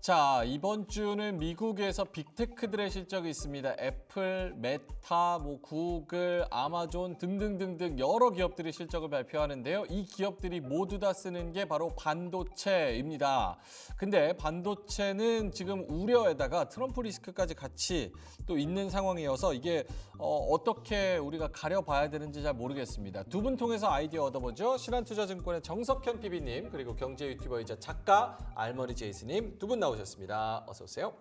자, 이번 주는 미국에서 빅테크들의 실적이 있습니다. 애플, 메타, 뭐 구글, 아마존 등등등등 여러 기업들이 실적을 발표하는데요. 이 기업들이 모두 다 쓰는 게 바로 반도체입니다. 근데 반도체는 지금 우려에다가 트럼프 리스크까지 같이 또 있는 상황이어서 이게 어, 떻게 우리가 가려봐야 되는지 잘 모르겠습니다. 두 분 통해서 아이디어 얻어보죠. 신한투자증권의 정석현 PB님 그리고 경제 유튜버이자 작가 알머니 제이스님 두분 나오셨습니다. 어서 오세요.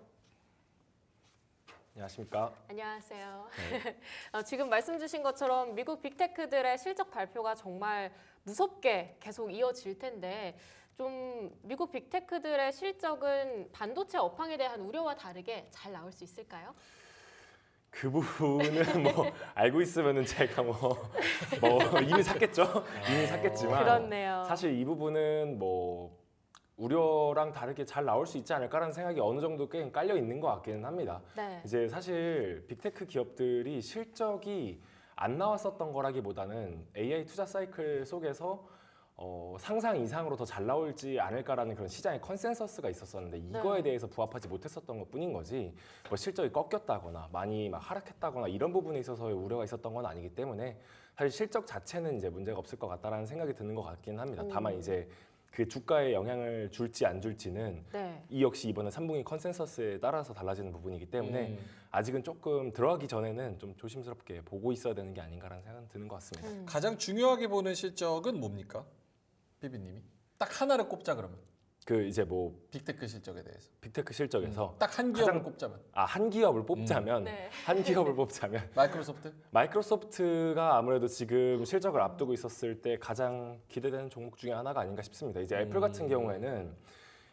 안녕하십니까. 안녕하세요. 어, 지금 말씀 주신 것처럼 미국 빅테크들의 실적 발표가 정말 무섭게 계속 이어질 텐데 좀 미국 빅테크들의 실적은 반도체 업황에 대한 우려와 다르게 잘 나올 수 있을까요? 그 부분은 뭐 알고 있으면은 제가 뭐, 뭐 이미 샀겠죠. 이미 샀겠지만 그렇네요. 사실 이 부분은 뭐 우려랑 다르게 잘 나올 수 있지 않을까라는 생각이 어느 정도 꽤 깔려 있는 것 같기는 합니다. 네. 이제 사실 빅테크 기업들이 실적이 안 나왔었던 거라기보다는 AI 투자 사이클 속에서 어, 상상 이상으로 더 잘 나올지 않을까라는 그런 시장의 컨센서스가 있었었는데 이거에 네. 대해서 부합하지 못했었던 것 뿐인 거지 뭐 실적이 꺾였다거나 많이 막 하락했다거나 이런 부분에 있어서의 우려가 있었던 건 아니기 때문에 사실 실적 자체는 이제 문제가 없을 것 같다라는 생각이 드는 것 같기는 합니다. 다만 음. 이제 그 주가에 영향을 줄지 안 줄지는 네. 이 역시 이번에 3분기 컨센서스에 따라서 달라지는 부분이기 때문에 음. 아직은 조금 들어가기 전에는 좀 조심스럽게 보고 있어야 되는 게 아닌가라는 생각은 드는 것 같습니다. 음. 가장 중요하게 보는 실적은 뭡니까? PB님이 딱 하나를 꼽자 그러면 그 이제 뭐 빅테크 실적에 대해서 빅테크 실적에서 딱 한 기업을 가장- 꼽자면 아 한 기업을 뽑자면 네. 한 기업을 뽑자면 마이크로소프트 마이크로소프트가 아무래도 지금 실적을 앞두고 있었을 때 가장 기대되는 종목 중에 하나가 아닌가 싶습니다. 이제 애플 같은 경우에는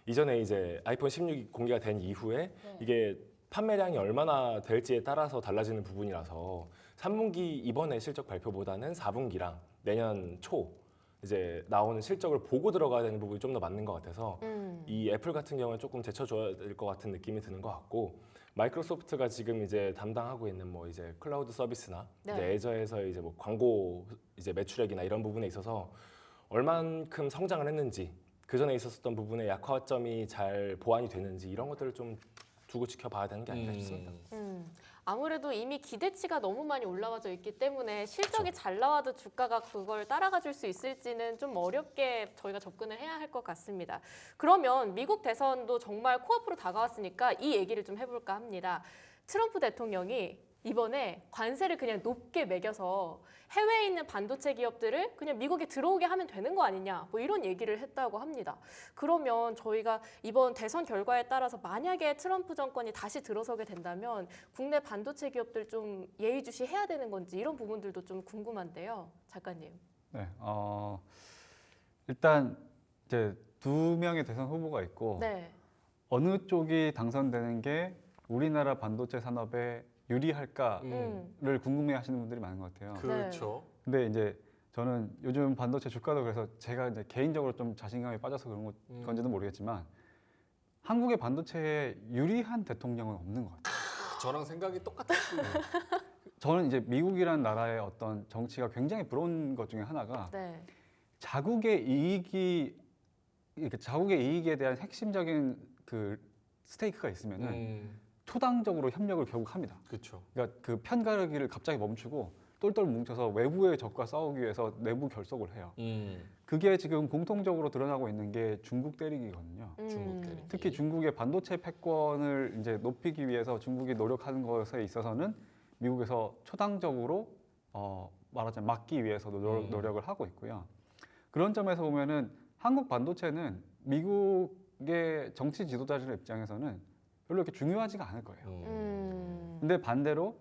이전에 이제 아이폰 16이 공개가 된 이후에 네. 이게 판매량이 얼마나 될지에 따라서 달라지는 부분이라서 3분기 이번에 실적 발표보다는 4분기랑 내년 초 이제 나오는 실적을 보고 들어가야 되는 부분이 좀 더 맞는 것 같아서 음. 이 애플 같은 경우는 조금 제쳐줘야 될 것 같은 느낌이 드는 것 같고 마이크로소프트가 지금 이제 담당하고 있는 뭐 이제 클라우드 서비스나 네. 이제 애저에서 이제 뭐 광고 이제 매출액이나 이런 부분에 있어서 얼만큼 성장을 했는지 그 전에 있었던 부분의 약화점이 잘 보완이 됐는지 이런 것들을 좀 두고 지켜봐야 되는 게 아닌가 싶습니다. 음, 아무래도 이미 기대치가 너무 많이 올라와져 있기 때문에 실적이 잘 나와도 주가가 그걸 따라가 줄 수 있을지는 좀 어렵게 저희가 접근을 해야 할 것 같습니다. 그러면 미국 대선도 정말 코앞으로 다가왔으니까 이 얘기를 좀 해볼까 합니다. 트럼프 대통령이 이번에 관세를 그냥 높게 매겨서 해외에 있는 반도체 기업들을 그냥 미국에 들어오게 하면 되는 거 아니냐 뭐 이런 얘기를 했다고 합니다. 그러면 저희가 이번 대선 결과에 따라서 만약에 트럼프 정권이 다시 들어서게 된다면 국내 반도체 기업들 좀 예의주시 해야 되는 건지 이런 부분들도 좀 궁금한데요, 작가님. 네, 어, 일단 이제 두 명의 대선 후보가 있고 네, 어느 쪽이 당선되는 게 우리나라 반도체 산업에 유리할까를 음, 궁금해하시는 분들이 많은 것 같아요. 그렇죠. 근데 이제 저는 요즘 반도체 주가도 그래서 제가 이제 개인적으로 좀 자신감이 빠져서 그런 음. 건지는 모르겠지만 한국의 반도체에 유리한 대통령은 없는 것 같아요. 저랑 생각이 똑같았군요. 저는 이제 미국이라는 나라의 어떤 정치가 굉장히 부러운 것 중에 하나가 네, 자국의 이익이 이렇게 자국의 이익에 대한 핵심적인 그 스테이크가 있으면은 음, 초당적으로 협력을 결국 합니다. 그렇죠. 그러니까 그 편가르기를 갑자기 멈추고 똘똘 뭉쳐서 외부의 적과 싸우기 위해서 내부 결속을 해요. 음, 그게 지금 공통적으로 드러나고 있는 게 중국 때리기거든요. 음, 중국 대리. 특히 중국의 반도체 패권을 이제 높이기 위해서 중국이 노력하는 것에 있어서는 미국에서 초당적으로 어, 말하자면 막기 위해서 노력, 음. 노력을 하고 있고요. 그런 점에서 보면은 한국 반도체는 미국의 정치 지도자들 입장에서는 별로 이렇게 중요하지가 않을 거예요. 음. 음, 근데 반대로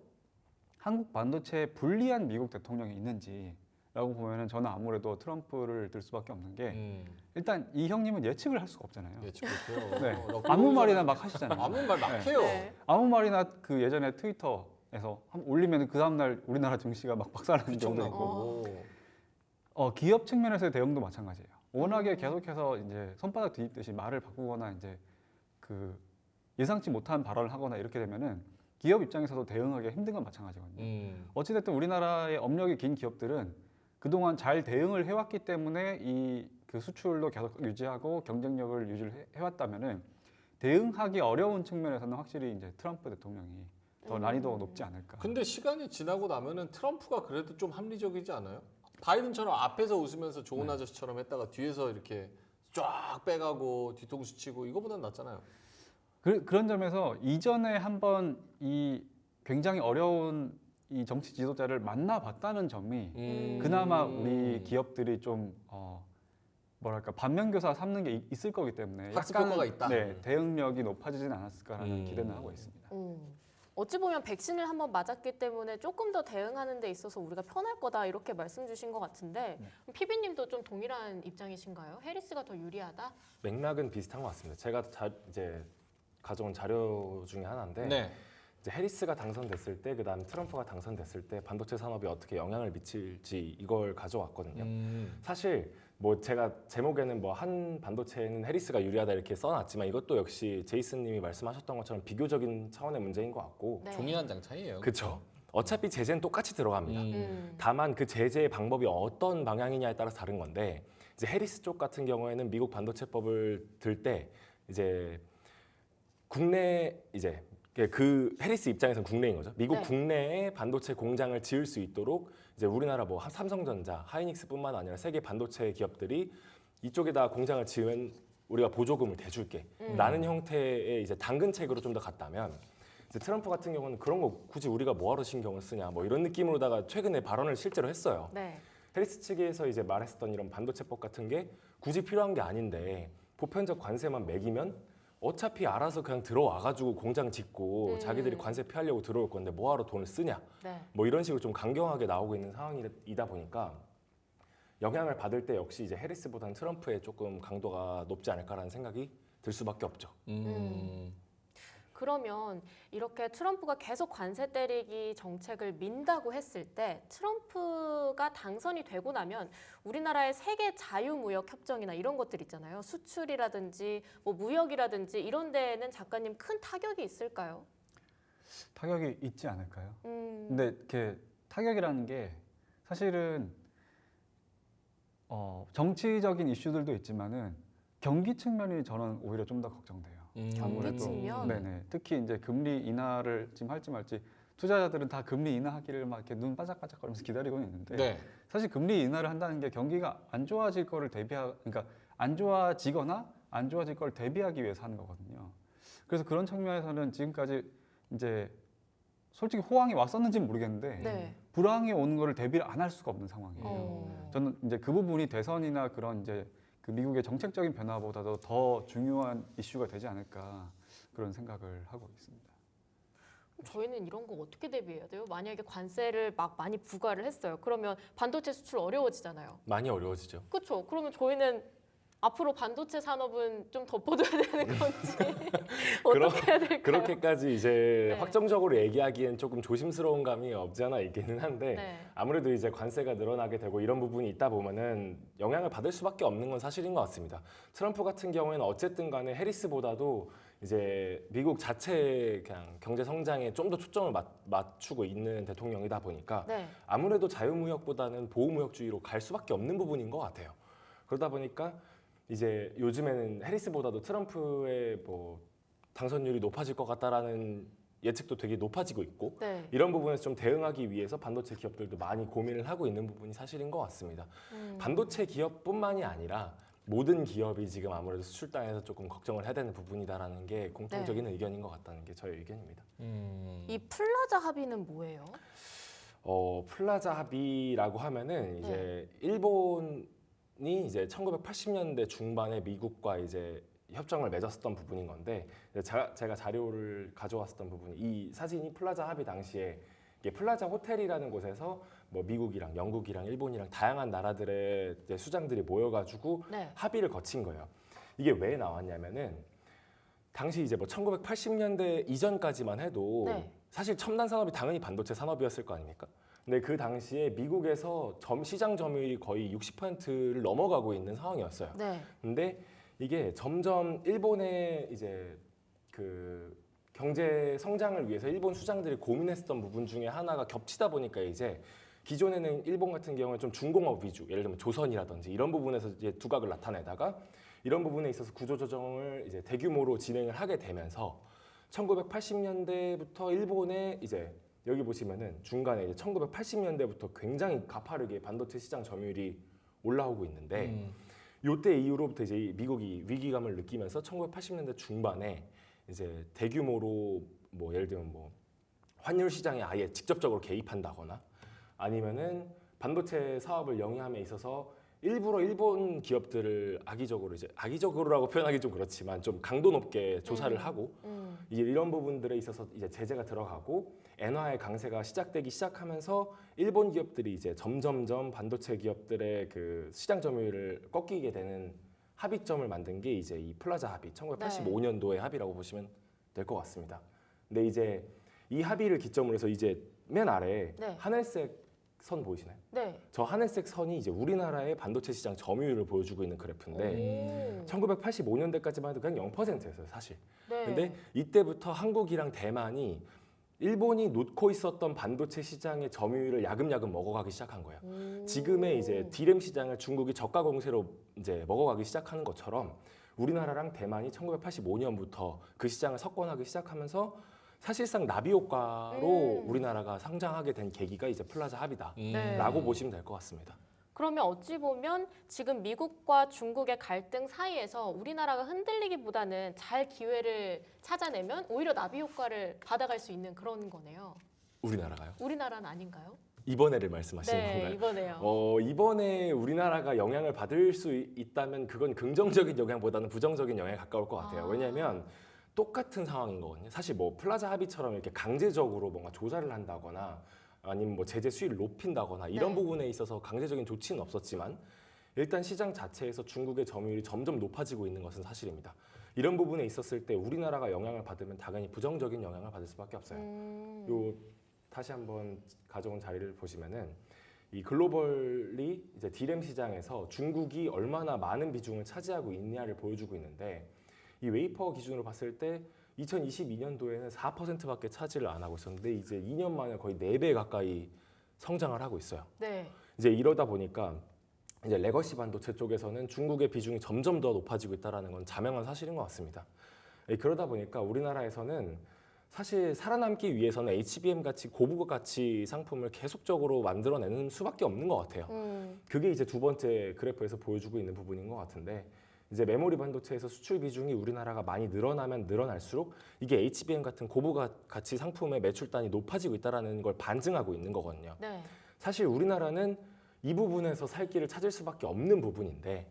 한국 반도체에 불리한 미국 대통령이 있는지 라고 보면은 저는 아무래도 트럼프를 들 수밖에 없는 게 음, 일단 이 형님은 예측을 할 수가 없잖아요. 예측 못해요. 네. 어, 나 아무 말이나 막 하시잖아요. 아무 말 막 해요. 네. 아무 말이나 그 예전에 트위터에서 한 올리면 그 다음날 우리나라 증시가 막 박살나는 경우도 있고. 어, 기업 측면에서의 대응도 마찬가지예요. 워낙에 계속해서 이제 손바닥 뒤집듯이 말을 바꾸거나 이제 그 예상치 못한 발언을 하거나 이렇게 되면은 기업 입장에서도 대응하기 힘든 건 마찬가지거든요. 음, 어찌됐든 우리나라의 업력이 긴 기업들은 그동안 잘 대응을 해왔기 때문에 이 그 수출도 계속 유지하고 경쟁력을 유지를 해- 해왔다면은 대응하기 어려운 측면에서는 확실히 이제 트럼프 대통령이 더 음. 난이도가 높지 않을까. 근데 시간이 지나고 나면은 트럼프가 그래도 좀 합리적이지 않아요? 바이든처럼 앞에서 웃으면서 좋은 아저씨처럼 했다가 뒤에서 이렇게 쫙 빼가고 뒤통수 치고 이거보단 낫잖아요. 그, 그런 점에서 이전에 한번 이 굉장히 어려운 이 정치 지도자를 만나봤다는 점이 음. 그나마 우리 기업들이 좀 어, 뭐랄까 반면교사 삼는 게 있- 있을 거기 때문에 학습 약간, 효과가 있다. 네, 대응력이 높아지진 않았을까라는 음. 기대는 하고 있습니다. 음. 어찌 보면 백신을 한번 맞았기 때문에 조금 더 대응하는 데 있어서 우리가 편할 거다 이렇게 말씀 주신 것 같은데 네. 피비님도 좀 동일한 입장이신가요? 해리스가 더 유리하다? 맥락은 비슷한 것 같습니다. 제가 자, 이제 가져온 자료 중에 하나인데 네. 이제 해리스가 당선됐을 때 그다음 트럼프가 당선됐을 때 반도체 산업에 어떻게 영향을 미칠지 이걸 가져왔거든요. 음. 사실 뭐 제가 제목에는 뭐 한 반도체는 해리스가 유리하다 이렇게 써놨지만 이것도 역시 제이슨님이 말씀하셨던 것처럼 비교적인 차원의 문제인 것 같고 네. 종이 한 장 차이예요. 그렇죠. 어차피 제재는 똑같이 들어갑니다. 음. 음. 다만 그 제재의 방법이 어떤 방향이냐에 따라서 다른 건데 이제 해리스 쪽 같은 경우에는 미국 반도체법을 들 때 이제 국내 이제 그 해리스 입장에서는 국내인 거죠. 미국 네. 국내에 반도체 공장을 지을 수 있도록 이제 우리나라 뭐 삼성전자, 하이닉스뿐만 아니라 세계 반도체 기업들이 이쪽에다 공장을 지으면 우리가 보조금을 대줄게. 음. 라는 형태의 이제 당근책으로 좀 더 갔다면 이제 트럼프 같은 경우는 그런 거 굳이 우리가 뭐하러 신경을 쓰냐 뭐 이런 느낌으로다가 최근에 발언을 실제로 했어요. 네. 해리스 측에서 이제 말했었던 이런 반도체법 같은 게 굳이 필요한 게 아닌데 보편적 관세만 매기면 어차피 알아서 그냥 들어와가지고 공장 짓고 음. 자기들이 관세 피하려고 들어올 건데 뭐하러 돈을 쓰냐 네. 뭐 이런 식으로 좀 강경하게 나오고 있는 상황이다 보니까 영향을 받을 때 역시 이제 해리스보다는 트럼프의 조금 강도가 높지 않을까라는 생각이 들 수밖에 없죠. 음. 그러면 이렇게 트럼프가 계속 관세 때리기 정책을 민다고 했을 때 트럼프가 당선이 되고 나면 우리나라의 세계 자유무역 협정이나 이런 것들 있잖아요. 수출이라든지 뭐 무역이라든지 이런 데에는 작가님 큰 타격이 있을까요? 타격이 있지 않을까요? 음. 근데 이렇게 타격이라는 게 사실은 어, 정치적인 이슈들도 있지만은 경기 측면이 저는 오히려 좀 더 걱정돼요. 음. 경기 아무래도 측면? 네네. 특히 이제 금리 인하를 지금 할지 말지 투자자들은 다 금리 인하하기를 막 이렇게 눈 반짝반짝거리면서 기다리고 있는데 네. 사실 금리 인하를 한다는 게 경기가 안 좋아질 거를 대비하 그러니까 안 좋아지거나 안 좋아질 걸 대비하기 위해서 하는 거거든요. 그래서 그런 측면에서는 지금까지 이제 솔직히 호황이 왔었는지는 모르겠는데 네. 불황이 오는 거를 대비를 안 할 수가 없는 상황이에요. 어. 저는 이제 그 부분이 대선이나 그런 이제 그 미국의 정책적인 변화보다도 더 중요한 이슈가 되지 않을까 그런 생각을 하고 있습니다. 저희는 이런 거 어떻게 대비해야 돼요? 만약에 관세를 막 많이 부과를 했어요. 그러면 반도체 수출 어려워지잖아요. 많이 어려워지죠. 그렇죠. 그러면 저희는 앞으로 반도체 산업은 좀 덮어둬야 되는 건지 그러- 어떻게 해야 될까요? 그렇게까지 이제 네. 확정적으로 얘기하기엔 조금 조심스러운 감이 없지 않아 있기는 한데 네. 아무래도 이제 관세가 늘어나게 되고 이런 부분이 있다 보면은 영향을 받을 수밖에 없는 건 사실인 것 같습니다. 트럼프 같은 경우에는 어쨌든 간에 해리스보다도 이제 미국 자체 그냥 경제 성장에 좀 더 초점을 맞, 맞추고 있는 대통령이다 보니까 네. 아무래도 자유무역보다는 보호무역주의로 갈 수밖에 없는 부분인 것 같아요. 그러다 보니까 이제 요즘에는 해리스보다도 트럼프의 뭐 당선율이 높아질 것 같다라는 예측도 되게 높아지고 있고 네. 이런 부분에서 좀 대응하기 위해서 반도체 기업들도 많이 고민을 하고 있는 부분이 사실인 것 같습니다. 음. 반도체 기업뿐만이 아니라 모든 기업이 지금 아무래도 수출 땅에서 조금 걱정을 해야 되는 부분이다라는 게 공통적인 의견인 것 같다는 게 저의 의견입니다. 음. 이 플라자 합의는 뭐예요? 어, 플라자 합의라고 하면은 이제 일본 이 이제 1980년대 중반에 미국과 이제 협정을 맺었었던 부분인 건데 자, 제가 자료를 가져왔었던 부분이 이 사진이 플라자 합의 당시에 이게 플라자 호텔이라는 곳에서 뭐 미국이랑 영국이랑 일본이랑 다양한 나라들의 수장들이 모여가지고 네. 합의를 거친 거예요. 이게 왜 나왔냐면은 당시 이제 뭐 1980년대 이전까지만 해도 네. 사실 첨단 산업이 당연히 반도체 산업이었을 거 아닙니까? 근데 그 당시에 미국에서 점 시장 점유율이 거의 60%를 넘어가고 있는 상황이었어요. 네. 근데 이게 점점 일본의 이제 그 경제 성장을 위해서 일본 수장들이 고민했었던 부분 중에 하나가 겹치다 보니까 이제 기존에는 일본 같은 경우에 좀 중공업 위주, 예를 들면 조선이라든지 이런 부분에서 이제 두각을 나타내다가 이런 부분에 있어서 구조 조정을 이제 대규모로 진행을 하게 되면서 1980년대부터 일본의 이제 여기 보시면은 중간에 이제 1980년대부터 굉장히 가파르게 반도체 시장 점유율이 올라오고 있는데 음. 요때 이후로부터 이제 이 미국이 위기감을 느끼면서 1980년대 중반에 이제 대규모로 뭐 예를 들면 뭐 환율 시장에 아예 직접적으로 개입한다거나 아니면은 반도체 사업을 영위함에 있어서 일부러 일본 기업들을 악의적으로 이제 악의적으로라고 표현하기 좀 그렇지만 좀 강도 높게 조사를 음. 하고 음. 이제 이런 부분들에 있어서 이제 제재가 들어가고 엔화의 강세가 시작되기 시작하면서 일본 기업들이 이제 점점점 반도체 기업들의 그 시장 점유율을 꺾이게 되는 합의점을 만든 게 이제 이 플라자 합의 1985년도의 합의라고 보시면 될 것 같습니다. 근데 이제 이 합의를 기점으로 해서 이제 맨 아래 네. 하늘색 선 보이시나요? 네. 저 하늘색 선이 이제 우리나라의 반도체 시장 점유율을 보여주고 있는 그래프인데 오. 1985년대까지만 해도 그냥 0%였어요, 사실. 네. 근데 이때부터 한국이랑 대만이 일본이 놓고 있었던 반도체 시장의 점유율을 야금야금 먹어가기 시작한 거예요. 음. 지금의 이제 디램 시장을 중국이 저가 공세로 이제 먹어가기 시작하는 것처럼 우리나라랑 대만이 1985년부터 그 시장을 석권하기 시작하면서 사실상 나비 효과로 음. 우리나라가 성장하게 된 계기가 이제 플라자 합의다라고 음. 네. 보시면 될 것 같습니다. 그러면 어찌 보면 지금 미국과 중국의 갈등 사이에서 우리나라가 흔들리기보다는 잘 기회를 찾아내면 오히려 나비 효과를 받아갈 수 있는 그런 거네요. 우리나라가요? 우리나라는 아닌가요? 이번에를 말씀하시는 네, 건가요? 이거네요. 어, 이번에 우리나라가 영향을 받을 수 이- 있다면 그건 긍정적인 영향보다는 부정적인 영향에 가까울 것 같아요. 아. 왜냐하면 똑같은 상황인 거거든요. 사실 뭐 플라자 합의처럼 이렇게 강제적으로 뭔가 조사를 한다거나 아니면 뭐 제재 수위를 높인다거나 이런 네. 부분에 있어서 강제적인 조치는 없었지만 일단 시장 자체에서 중국의 점유율이 점점 높아지고 있는 것은 사실입니다. 이런 부분에 있었을 때 우리나라가 영향을 받으면 당연히 부정적인 영향을 받을 수밖에 없어요. 음. 요 다시 한번 가져온 자리를 보시면은 이 글로벌리 이제 디램 시장에서 중국이 얼마나 많은 비중을 차지하고 있냐를 보여주고 있는데 이 웨이퍼 기준으로 봤을 때 2022년도에는 4%밖에 차지를 안 하고 있었는데 이제 2년 만에 거의 4배 가까이 성장을 하고 있어요. 네. 이제 이러다 보니까 이제 레거시 반도체 쪽에서는 중국의 비중이 점점 더 높아지고 있다는 건 자명한 사실인 것 같습니다. 예, 그러다 보니까 우리나라에서는 사실 살아남기 위해서는 HBM 같이 고부가 가치 상품을 계속적으로 만들어내는 수밖에 없는 것 같아요. 음. 그게 이제 두 번째 그래프에서 보여주고 있는 부분인 것 같은데 이제 메모리 반도체에서 수출 비중이 우리나라가 많이 늘어나면 늘어날수록 이게 HBM 같은 고부가 가치 상품의 매출단이 높아지고 있다는 걸 반증하고 있는 거거든요. 네. 사실 우리나라는 이 부분에서 살 길을 찾을 수밖에 없는 부분인데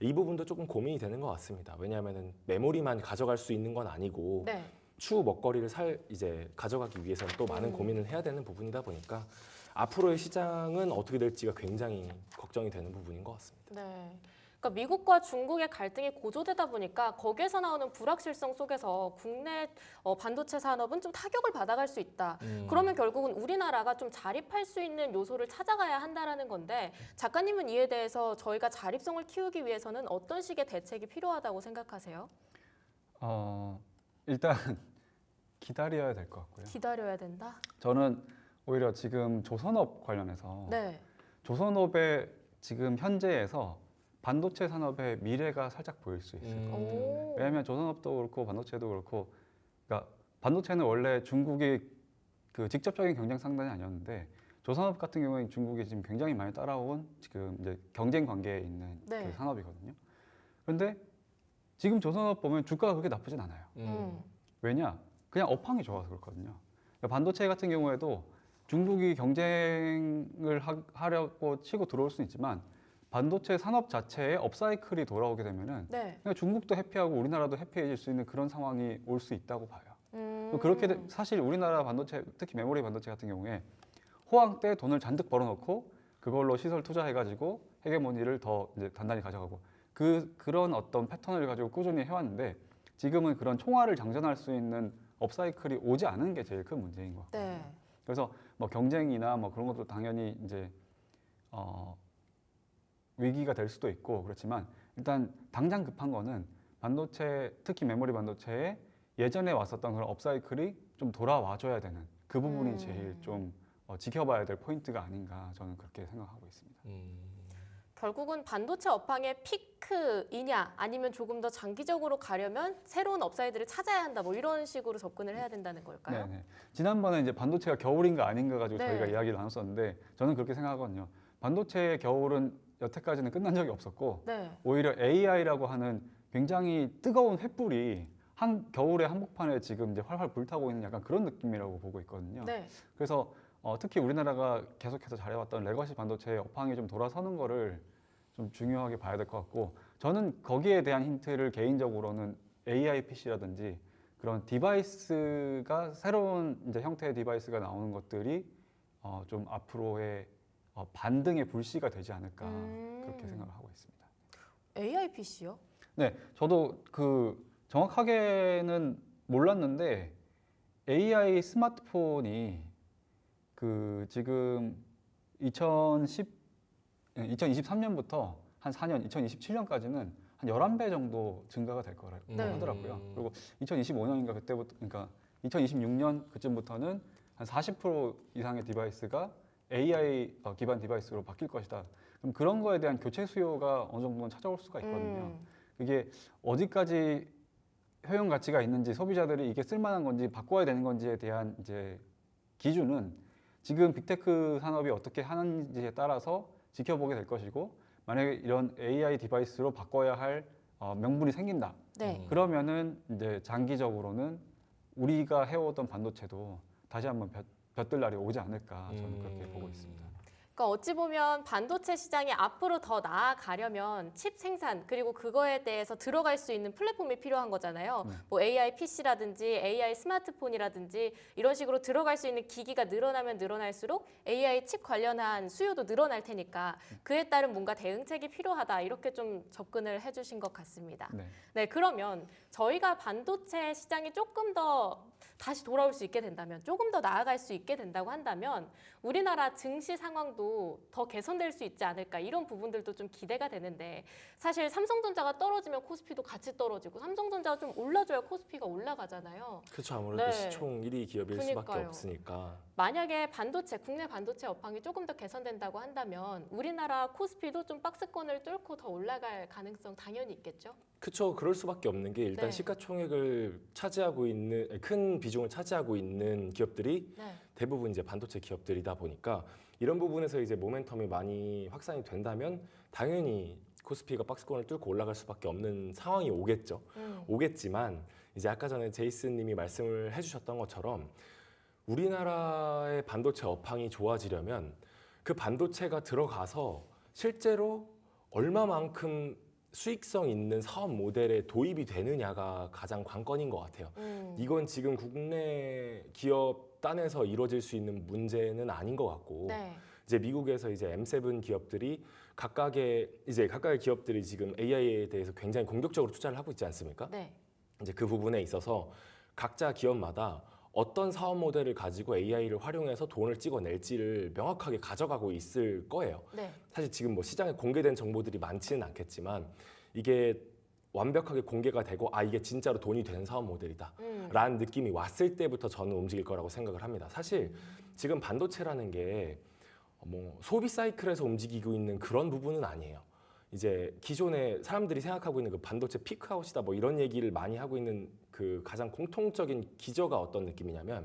이 부분도 조금 고민이 되는 것 같습니다. 왜냐하면 메모리만 가져갈 수 있는 건 아니고 네. 추후 먹거리를 살 이제 가져가기 위해서는 또 많은 음. 고민을 해야 되는 부분이다 보니까 앞으로의 시장은 어떻게 될지가 굉장히 걱정이 되는 부분인 것 같습니다. 네. 그러니까 미국과 중국의 갈등이 고조되다 보니까 거기에서 나오는 불확실성 속에서 국내 어, 반도체 산업은 좀 타격을 받아갈 수 있다. 음. 그러면 결국은 우리나라가 좀 자립할 수 있는 요소를 찾아가야 한다라는 건데 작가님은 이에 대해서 저희가 자립성을 키우기 위해서는 어떤 식의 대책이 필요하다고 생각하세요? 어, 일단 기다려야 될 것 같고요. 기다려야 된다. 저는 오히려 지금 조선업 관련해서 네. 조선업의 지금 현재에서 반도체 산업의 미래가 살짝 보일 수 있어요. 음. 오. 왜냐하면 조선업도 그렇고 반도체도 그렇고, 그러니까 반도체는 원래 중국이 그 직접적인 경쟁 상단이 아니었는데 조선업 같은 경우에는 중국이 지금 굉장히 많이 따라온 지금 이제 경쟁 관계에 있는 네. 그 산업이거든요. 그런데 지금 조선업 보면 주가가 그렇게 나쁘진 않아요. 음. 왜냐? 그냥 업황이 좋아서 그렇거든요. 그러니까 반도체 같은 경우에도 중국이 경쟁을 하, 하려고 치고 들어올 수는 있지만 반도체 산업 자체에 업사이클이 돌아오게 되면은 네. 그냥 중국도 해피하고 우리나라도 해피해질 수 있는 그런 상황이 올 수 있다고 봐요. 음. 그렇게 되- 사실 우리나라 반도체 특히 메모리 반도체 같은 경우에 호황 때 돈을 잔뜩 벌어놓고 그걸로 시설 투자해가지고 헤게모니를 더 이제 단단히 가져가고 그 그런 어떤 패턴을 가지고 꾸준히 해왔는데 지금은 그런 총알을 장전할 수 있는 업사이클이 오지 않은 게 제일 큰 문제인 것 같아요. 네. 그래서 뭐 경쟁이나 뭐 그런 것도 당연히 이제 어 위기가 될 수도 있고 그렇지만 일단 당장 급한 거는 반도체 특히 메모리 반도체에 예전에 왔었던 그런 업사이클이 좀 돌아와줘야 되는 그 부분이 음. 제일 좀 어, 지켜봐야 될 포인트가 아닌가 저는 그렇게 생각하고 있습니다. 음. 결국은 반도체 업황의 피크이냐 아니면 조금 더 장기적으로 가려면 새로운 업사이드를 찾아야 한다 뭐 이런 식으로 접근을 해야 된다는 걸까요? 네, 네. 지난번에 이제 반도체가 겨울인가 아닌가 가지고 네. 저희가 이야기를 나눴었는데 저는 그렇게 생각하거든요. 반도체의 겨울은 여태까지는 끝난 적이 없었고 네. 오히려 AI라고 하는 굉장히 뜨거운 횃불이 한 겨울의 한복판에 지금 이제 활활 불타고 있는 약간 그런 느낌이라고 보고 있거든요. 네. 그래서 어, 특히 우리나라가 계속해서 잘해왔던 레거시 반도체의 업황이 좀 돌아서는 거를 좀 중요하게 봐야 될 것 같고 저는 거기에 대한 힌트를 개인적으로는 AI PC라든지 그런 디바이스가 새로운 이제 형태의 디바이스가 나오는 것들이 어, 좀 앞으로의 어, 반등의 불씨가 되지 않을까 음. 그렇게 생각을 하고 있습니다. AI PC요? 네, 저도 그 정확하게는 몰랐는데 AI 스마트폰이 그 지금 2010, 2023년부터 한 4년, 2027년까지는 한 11배 정도 증가가 될 거라고 음. 네. 하더라고요. 그리고 2025년인가 그때부터, 그러니까 2026년 그쯤부터는 한 40% 이상의 디바이스가 AI 어, 기반 디바이스로 바뀔 것이다. 그럼 그런 거에 대한 교체 수요가 어느 정도는 찾아올 수가 있거든요. 음. 이게 어디까지 효용 가치가 있는지 소비자들이 이게 쓸만한 건지 바꿔야 되는 건지에 대한 이제 기준은 지금 빅테크 산업이 어떻게 하는지에 따라서 지켜보게 될 것이고 만약에 이런 AI 디바이스로 바꿔야 할 어, 명분이 생긴다. 네. 그러면은 이제 장기적으로는 우리가 해오던 반도체도 다시 한번 볕, 볕들 날이 오지 않을까 저는 그렇게 음. 보고 있습니다. 그러니까 어찌 보면 반도체 시장이 앞으로 더 나아가려면 칩 생산 그리고 그거에 대해서 들어갈 수 있는 플랫폼이 필요한 거잖아요. 네. 뭐 AI PC라든지 AI 스마트폰이라든지 이런 식으로 들어갈 수 있는 기기가 늘어나면 늘어날수록 AI 칩 관련한 수요도 늘어날 테니까 그에 따른 뭔가 대응책이 필요하다 이렇게 좀 접근을 해주신 것 같습니다. 네. 네, 그러면 저희가 반도체 시장이 조금 더 다시 돌아올 수 있게 된다면, 조금 더 나아갈 수 있게 된다고 한다면, 우리나라 증시 상황도 더 개선될 수 있지 않을까 이런 부분들도 좀 기대가 되는데, 사실 삼성전자가 떨어지면 코스피도 같이 떨어지고, 삼성전자가 좀 올라줘야 코스피가 올라가잖아요. 그렇죠. 아무래도 네. 시총 1위 기업일 수밖에 그러니까요. 없으니까. 만약에 반도체, 국내 반도체 업황이 조금 더 개선된다고 한다면, 우리나라 코스피도 좀 박스권을 뚫고 더 올라갈 가능성 당연히 있겠죠? 그렇죠. 그럴 수밖에 없는 게 일단 네. 시가총액을 차지하고 있는 큰 비중을 차지하고 있는 기업들이 네. 대부분 이제 반도체 기업들이다 보니까 이런 부분에서 이제 모멘텀이 많이 확산이 된다면 당연히 코스피가 박스권을 뚫고 올라갈 수밖에 없는 상황이 오겠죠. 음. 오겠지만 이제 아까 전에 제이슨 님이 말씀을 해주셨던 것처럼 우리나라의 반도체 업황이 좋아지려면 그 반도체가 들어가서 실제로 얼마만큼 수익성 있는 사업 모델에 도입이 되느냐가 가장 관건인 것 같아요. 음. 이건 지금 국내 기업 단에서 이루어질 수 있는 문제는 아닌 것 같고 네. 이제 미국에서 이제 M7 기업들이 각각의 이제 각각의 기업들이 지금 AI에 대해서 굉장히 공격적으로 투자를 하고 있지 않습니까? 네. 이제 그 부분에 있어서 각자 기업마다 어떤 사업 모델을 가지고 AI를 활용해서 돈을 찍어낼지를 명확하게 가져가고 있을 거예요. 네. 사실 지금 뭐 시장에 공개된 정보들이 많지는 않겠지만 이게 완벽하게 공개가 되고 아 이게 진짜로 돈이 되는 사업 모델이다. 음. 라는 느낌이 왔을 때부터 저는 움직일 거라고 생각을 합니다. 사실 지금 반도체라는 게 뭐 소비 사이클에서 움직이고 있는 그런 부분은 아니에요. 이제 기존에 사람들이 생각하고 있는 그 반도체 피크아웃이다 뭐 이런 얘기를 많이 하고 있는 그 가장 공통적인 기저가 어떤 느낌이냐면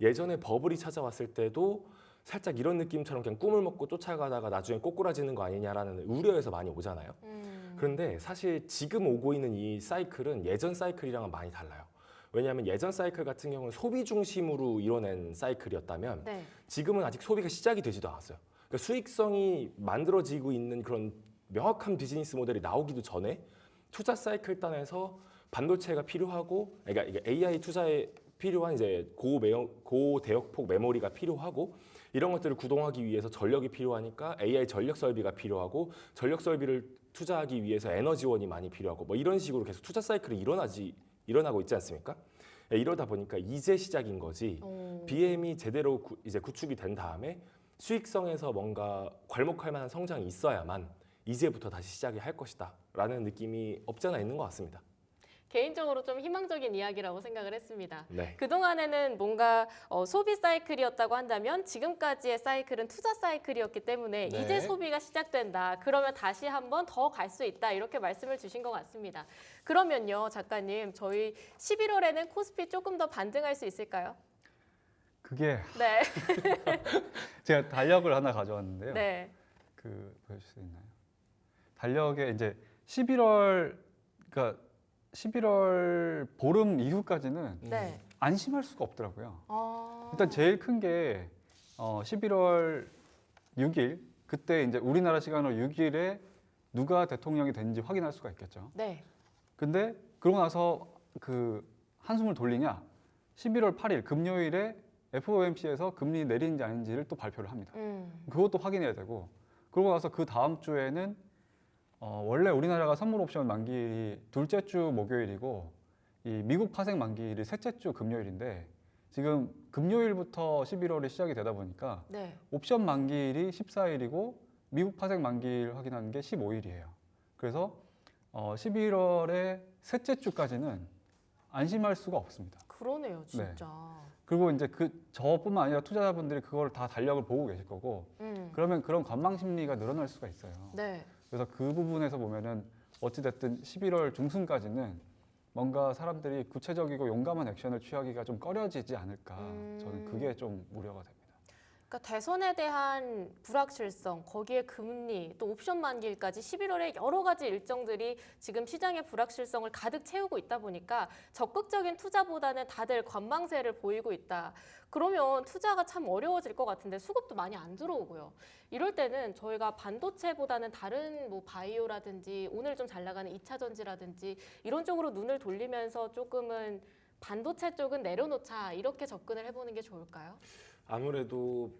예전에 버블이 찾아왔을 때도 살짝 이런 느낌처럼 그냥 꿈을 먹고 쫓아가다가 나중에 꼬꾸라지는 거 아니냐라는 우려에서 많이 오잖아요. 음. 그런데 사실 지금 오고 있는 이 사이클은 예전 사이클이랑은 많이 달라요. 왜냐하면 예전 사이클 같은 경우는 소비 중심으로 이뤄낸 사이클이었다면 네. 지금은 아직 소비가 시작이 되지도 않았어요. 그러니까 수익성이 만들어지고 있는 그런 명확한 비즈니스 모델이 나오기도 전에 투자 사이클 단에서 반도체가 필요하고 그러니까 AI 투자에 필요한 이제 고대역폭 메모리가 필요하고 이런 것들을 구동하기 위해서 전력이 필요하니까 AI 전력 설비가 필요하고 전력 설비를 투자하기 위해서 에너지원이 많이 필요하고 뭐 이런 식으로 계속 투자 사이클이 일어나지 일어나고 있지 않습니까? 예, 이러다 보니까 이제 시작인 거지. 오. BM이 제대로 구, 이제 구축이 된 다음에 수익성에서 뭔가 괄목할 만한 성장이 있어야만 이제부터 다시 시작이 할 것이다 라는 느낌이 없지 않아 있는 것 같습니다. 개인적으로 좀 희망적인 이야기라고 생각을 했습니다. 네. 그동안에는 뭔가 어, 소비 사이클이었다고 한다면 지금까지의 사이클은 투자 사이클이었기 때문에 네. 이제 소비가 시작된다. 그러면 다시 한번 더 갈 수 있다. 이렇게 말씀을 주신 것 같습니다. 그러면요, 작가님, 저희 11월에는 코스피 조금 더 반등할 수 있을까요? 그게 네. 제가 달력을 하나 가져왔는데요. 네. 그 보여줄 수 있나요? 달력에 이제 11월 그러니까 11월 보름 이후까지는 네. 안심할 수가 없더라고요. 어... 일단 제일 큰 게 어, 11월 6일 그때 이제 우리나라 시간으로 6일에 누가 대통령이 됐는지 확인할 수가 있겠죠. 네. 근데 그러고 나서 그 한숨을 돌리냐? 11월 8일 금요일에 FOMC에서 금리 내리는지 아닌지를 또 발표를 합니다. 음. 그것도 확인해야 되고 그러고 나서 그 다음 주에는 어, 원래 우리나라가 선물 옵션 만기일이 둘째 주 목요일이고 이 미국 파생 만기일이 셋째 주 금요일인데 지금 금요일부터 11월이 시작이 되다 보니까 네. 옵션 만기일이 14일이고 미국 파생 만기일 확인하는 게 15일이에요. 그래서 어, 11월의 셋째 주까지는 안심할 수가 없습니다. 그러네요, 진짜. 그리고 이제 그 저뿐만 아니라 투자자분들이 그걸 다 달력을 보고 계실 거고 음. 그러면 그런 관망 심리가 늘어날 수가 있어요. 네. 그래서 그 부분에서 보면은 어찌 됐든 11월 중순까지는 뭔가 사람들이 구체적이고 용감한 액션을 취하기가 좀 꺼려지지 않을까. 저는 그게 좀 우려가 됩니다. 그러니까 대선에 대한 불확실성, 거기에 금리, 또 옵션 만기일까지 11월에 여러 가지 일정들이 지금 시장의 불확실성을 가득 채우고 있다 보니까 적극적인 투자보다는 다들 관망세를 보이고 있다. 그러면 투자가 참 어려워질 것 같은데 수급도 많이 안 들어오고요. 이럴 때는 저희가 반도체보다는 다른 뭐 바이오라든지 오늘 좀 잘 나가는 2차 전지라든지 이런 쪽으로 눈을 돌리면서 조금은 반도체 쪽은 내려놓자 이렇게 접근을 해보는 게 좋을까요? 아무래도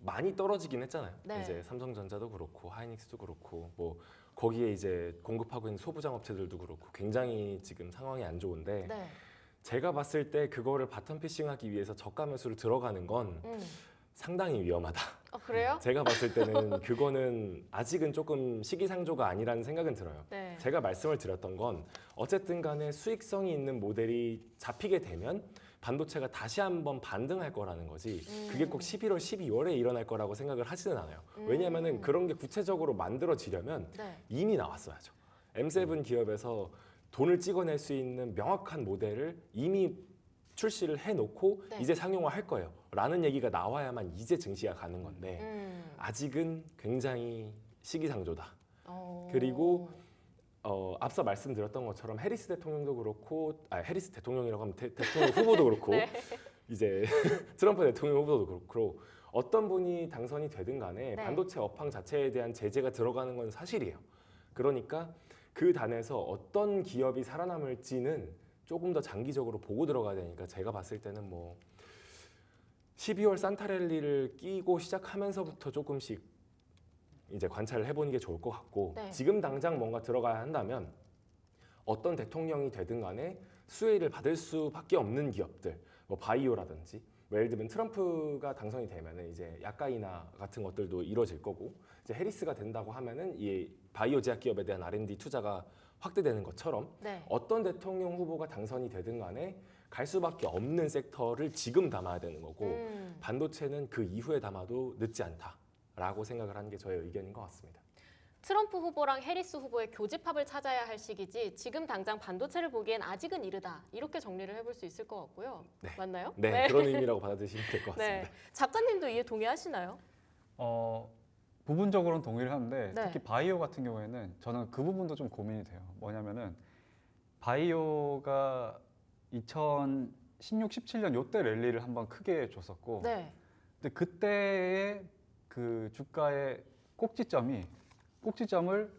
많이 떨어지긴 했잖아요. 네. 이제 삼성전자도 그렇고 하이닉스도 그렇고 뭐 거기에 이제 공급하고 있는 소부장 업체들도 그렇고 굉장히 지금 상황이 안 좋은데 네. 제가 봤을 때 그거를 바텀 피싱하기 위해서 저가 매수를 들어가는 건 음. 상당히 위험하다. 어, 그래요? 제가 봤을 때는 그거는 아직은 조금 시기상조가 아니라는 생각은 들어요. 네. 제가 말씀을 드렸던 건 어쨌든 간에 수익성이 있는 모델이 잡히게 되면 반도체가 다시 한번 반등할 거라는 거지 그게 꼭 11월, 12월에 일어날 거라고 생각을 하지는 않아요. 왜냐하면 그런 게 구체적으로 만들어지려면 네. 이미 나왔어야죠. M7 기업에서 돈을 찍어낼 수 있는 명확한 모델을 이미 출시를 해놓고 네. 이제 상용화할 거예요. 라는 얘기가 나와야만 이제 증시가 가는 건데 음. 아직은 굉장히 시기상조다. 어. 그리고 어, 앞서 말씀드렸던 것처럼 해리스 대통령도 그렇고 아 해리스 대통령이라고 하면 대, 통령 후보도 그렇고 네. 이제 트럼프 대통령 후보도 그렇고 어떤 분이 당선이 되든 간에 네. 반도체 업황 자체에 대한 제재가 들어가는 건 사실이에요. 그러니까 그 단에서 어떤 기업이 살아남을지는 조금 더 장기적으로 보고 들어가야 되니까 제가 봤을 때는 뭐 12월 산타랠리를 끼고 시작하면서부터 조금씩 이제 관찰을 해보는 게 좋을 것 같고 네. 지금 당장 뭔가 들어가야 한다면 어떤 대통령이 되든 간에 수혜를 받을 수밖에 없는 기업들 뭐 바이오라든지 뭐 예를 들면 트럼프가 당선이 되면은 이제 약가이나 같은 것들도 이루어질 거고 이제 해리스가 된다고 하면은 이 바이오 제약 기업에 대한 R&D 투자가 확대되는 것처럼 네. 어떤 대통령 후보가 당선이 되든 간에 갈 수밖에 없는 섹터를 지금 담아야 되는 거고 음. 반도체는 그 이후에 담아도 늦지 않다 라고 생각을 하는 게 저의 의견인 것 같습니다. 트럼프 후보랑 해리스 후보의 교집합을 찾아야 할 시기지 지금 당장 반도체를 보기엔 아직은 이르다 이렇게 정리를 해볼 수 있을 것 같고요. 네. 맞나요? 네, 그런 의미라고 받아들이시면 될것 네. 같습니다. 작가님도 이해 동의하시나요? 어, 부분적으로는 동의를 하는데 네. 특히 바이오 같은 경우에는 저는 그 부분도 좀 고민이 돼요. 뭐냐면은 바이오가 2016, 17년 요때 랠리를 한번 크게 줬었고 네. 근데 그때의 그 주가의 꼭지점이 꼭지점을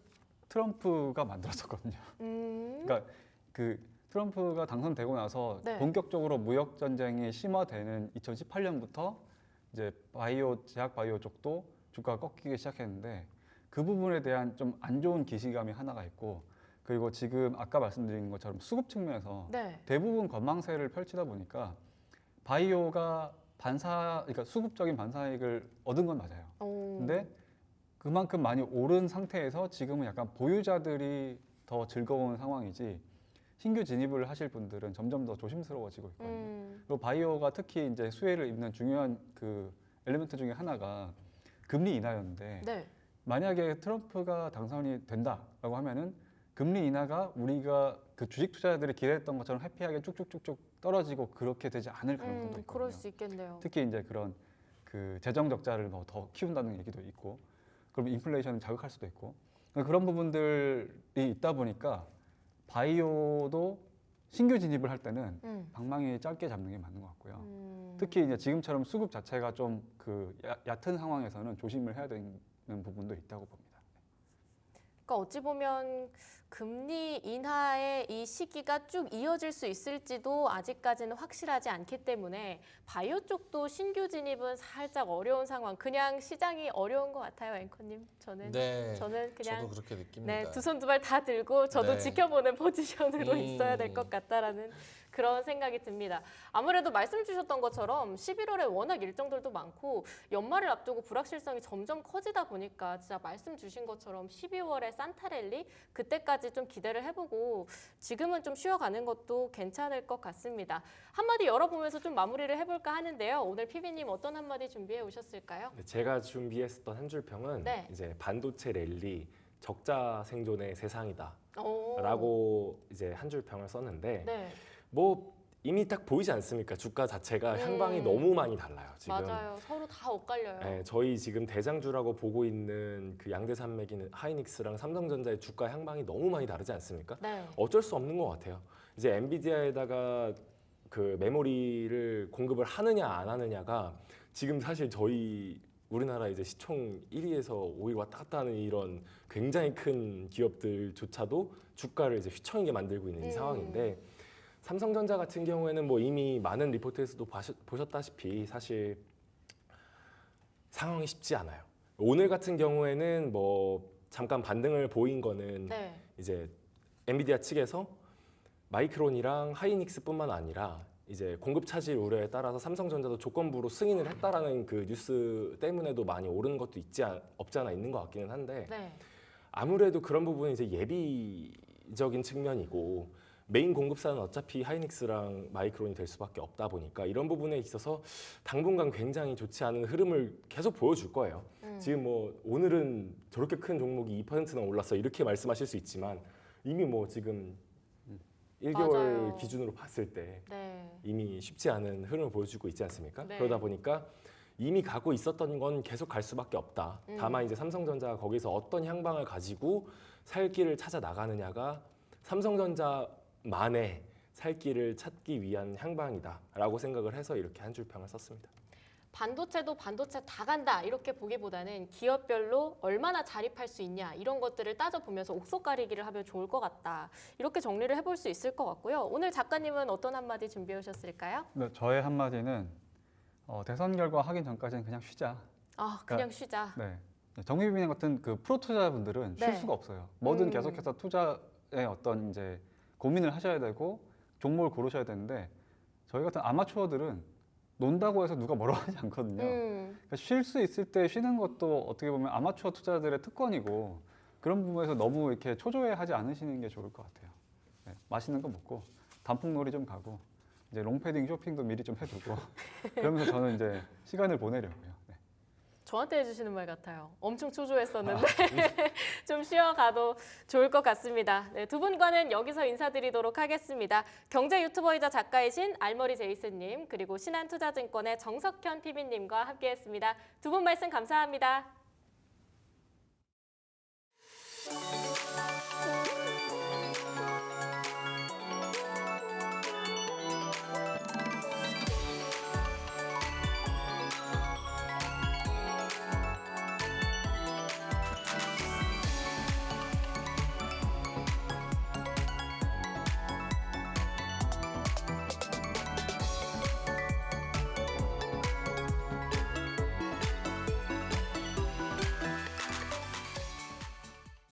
트럼프가 만들었었거든요. 음. 그러니까 그 트럼프가 당선되고 나서 네. 본격적으로 무역 전쟁이 심화되는 2018년부터 이제 바이오 제약 바이오 쪽도 주가가 꺾이기 시작했는데 그 부분에 대한 좀 안 좋은 기시감이 하나가 있고 그리고 지금 아까 말씀드린 것처럼 수급 측면에서 네. 대부분 관망세를 펼치다 보니까 바이오가 반사 그러니까 수급적인 반사이익을 얻은 건 맞아요. 오. 근데 그만큼 많이 오른 상태에서 지금은 약간 보유자들이 더 즐거운 상황이지 신규 진입을 하실 분들은 점점 더 조심스러워지고 있거든요. 음, 그리고 바이오가 특히 이제 수혜를 입는 중요한 그 엘리멘트 중에 하나가 금리 인하였는데 네. 만약에 트럼프가 당선이 된다라고 하면은 금리 인하가 우리가 그 주식 투자자들이 기대했던 것처럼 해피하게 쭉쭉쭉쭉 떨어지고 그렇게 되지 않을 가능성도 음, 있거든요. 그럴 수 있겠네요. 특히 이제 그런 그 재정 적자를 뭐 더 키운다는 얘기도 있고, 그럼 인플레이션을 자극할 수도 있고 그러니까 그런 부분들이 있다 보니까 바이오도 신규 진입을 할 때는 음, 방망이 짧게 잡는 게 맞는 것 같고요. 음, 특히 이제 지금처럼 수급 자체가 좀 그 얕은 상황에서는 조심을 해야 되는 부분도 있다고 봅니다. 그러니까 어찌 보면 금리 인하의 이 시기가 쭉 이어질 수 있을지도 아직까지는 확실하지 않기 때문에 바이오 쪽도 신규 진입은 살짝 어려운 상황. 그냥 시장이 어려운 것 같아요, 앵커님. 저는 네. 저는 그냥 저도 그렇게 느낍니다. 네, 두 손 두 발 다 들고 저도 네. 지켜보는 포지션으로 음. 있어야 될 것 같다라는 그런 생각이 듭니다. 아무래도 말씀 주셨던 것처럼 11월에 워낙 일정들도 많고 연말을 앞두고 불확실성이 점점 커지다 보니까 진짜 말씀 주신 것처럼 12월에 산타랠리 그때까지 좀 기대를 해보고 지금은 좀 쉬어가는 것도 괜찮을 것 같습니다. 한마디 열어보면서 좀 마무리를 해볼까 하는데요. 오늘 피비님 어떤 한마디 준비해 오셨을까요? 네, 제가 준비했었던 한 줄 평은 네. 이제 반도체 랠리 적자 생존의 세상이다라고 오. 이제 한 줄 평을 썼는데 네, 뭐 이미 딱 보이지 않습니까? 주가 자체가 향방이 음. 너무 많이 달라요. 지금 맞아요. 서로 다 엇갈려요. 네, 저희 지금 대장주라고 보고 있는 그 양대 산맥인 하이닉스랑 삼성전자의 주가 향방이 너무 많이 다르지 않습니까? 네. 어쩔 수 없는 것 같아요. 이제 엔비디아에다가 그 메모리를 공급을 하느냐 안 하느냐가 지금 사실 저희 우리나라 이제 시총 1위에서 5위 왔다 갔다 하는 이런 굉장히 큰 기업들조차도 주가를 이제 휘청이게 만들고 있는 이 음. 상황인데 삼성전자 같은 경우에는 뭐 이미 많은 리포트에서도 보셨다시피 사실 상황이 쉽지 않아요. 오늘 같은 경우에는 뭐 잠깐 반등을 보인 거는 네. 이제 엔비디아 측에서 마이크론이랑 하이닉스뿐만 아니라 이제 공급 차질 우려에 따라서 삼성전자도 조건부로 승인을 했다라는 그 뉴스 때문에도 많이 오르는 것도 있지 않, 없지 않아 있는 것 같기는 한데 네. 아무래도 그런 부분이 이제 예비적인 측면이고 메인 공급사는 어차피 하이닉스랑 마이크론이 될 수밖에 없다 보니까 이런 부분에 있어서 당분간 굉장히 좋지 않은 흐름을 계속 보여줄 거예요. 음. 지금 뭐 오늘은 저렇게 큰 종목이 2%나 올랐어 이렇게 말씀하실 수 있지만 이미 뭐 지금 1개월 맞아요. 기준으로 봤을 때 네. 이미 쉽지 않은 흐름을 보여주고 있지 않습니까? 네. 그러다 보니까 이미 가고 있었던 건 계속 갈 수밖에 없다. 음. 다만 이제 삼성전자가 거기서 어떤 향방을 가지고 살 길을 찾아 나가느냐가 삼성전자 만의 살 길을 찾기 위한 향방이다라고 생각을 해서 이렇게 한 줄 평을 썼습니다. 반도체도 반도체 다 간다 이렇게 보기보다는 기업별로 얼마나 자립할 수 있냐 이런 것들을 따져보면서 옥석 가리기를 하면 좋을 것 같다 이렇게 정리를 해볼 수 있을 것 같고요 오늘 작가님은 어떤 한마디 준비해 오셨을까요? 근데 저의 한마디는 어, 대선 결과 확인 전까지는 그냥 쉬자. 아 그냥 쉬자 네. 정의비님 같은 그 프로 투자자분들은 쉴 네. 수가 없어요. 뭐든 음. 계속해서 투자에 어떤 이제 고민을 하셔야 되고 종목을 고르셔야 되는데 저희 같은 아마추어들은 논다고 해서 누가 뭐라고 하지 않거든요. 음, 그러니까 쉴 수 있을 때 쉬는 것도 어떻게 보면 아마추어 투자자들의 특권이고 그런 부분에서 너무 이렇게 초조해하지 않으시는 게 좋을 것 같아요. 네, 맛있는 거 먹고 단풍놀이 좀 가고 이제 롱패딩 쇼핑도 미리 좀 해두고 그러면서 저는 이제 시간을 보내려고요. 네. 저한테 해주시는 말 같아요 엄청 초조했었는데 좀 쉬어가도 좋을 것 같습니다 네, 두 분과는 여기서 인사드리도록 하겠습니다 경제 유튜버이자 작가이신 알머리 제이슨님 그리고 신한투자증권의 정석현 PB님과 함께했습니다 두 분 말씀 감사합니다.